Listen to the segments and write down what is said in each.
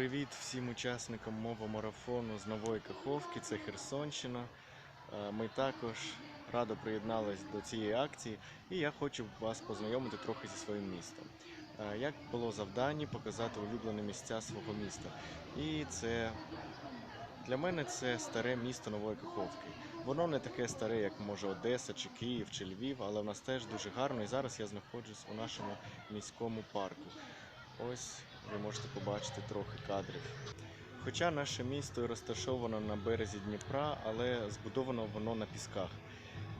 Привіт всім учасникам мого марафону з нової Каховки, це Херсонщина. Е, Ми також радо приєднались до цієї акції, і я хочу вас познайомити трохи зі своїм містом. Е, Як було завдання показати улюблені місця свого міста. І це для мене це старе місто Нової Каховки. Воно не таке старе, як може Одеса, чи Київ, чи Львів, але в нас теж дуже гарно. І зараз я знаходжусь у нашому міському парку. Ось ви можете побачити трохи кадрів. Хоча наше місто розташовано на березі Дніпра, але збудовано воно на пісках.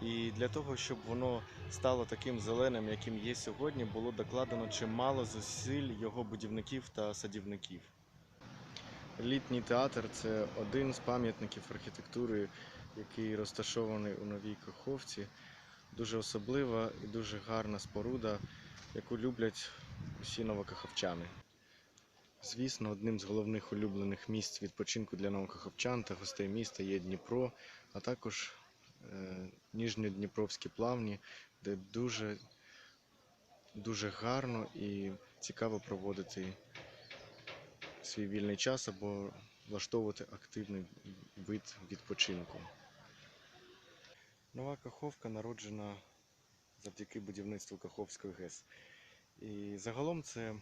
І для того, щоб воно стало таким зеленим, яким є сьогодні, було докладено чимало зусиль його будівників та садівників. Літній театр це один з пам'ятників архітектури, який розташований у Новій Каховці. Дуже особлива і дуже гарна споруда, яку люблять усі новокаховчани. Звісно, одним з головних улюблених місць відпочинку для новокаховчан та гостей міста є Дніпро, а також е, Ніжньодніпровські плавні, де дуже, дуже гарно і цікаво проводити свій вільний час або влаштовувати активний вид відпочинку. Нова Каховка народжена завдяки будівництву Каховської ГЕС. І загалом це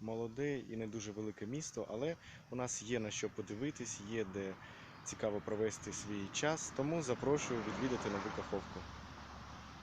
молоде і не дуже велике місто, але у нас є на що подивитись, є де цікаво провести свій час, тому запрошую відвідати нову Каховку.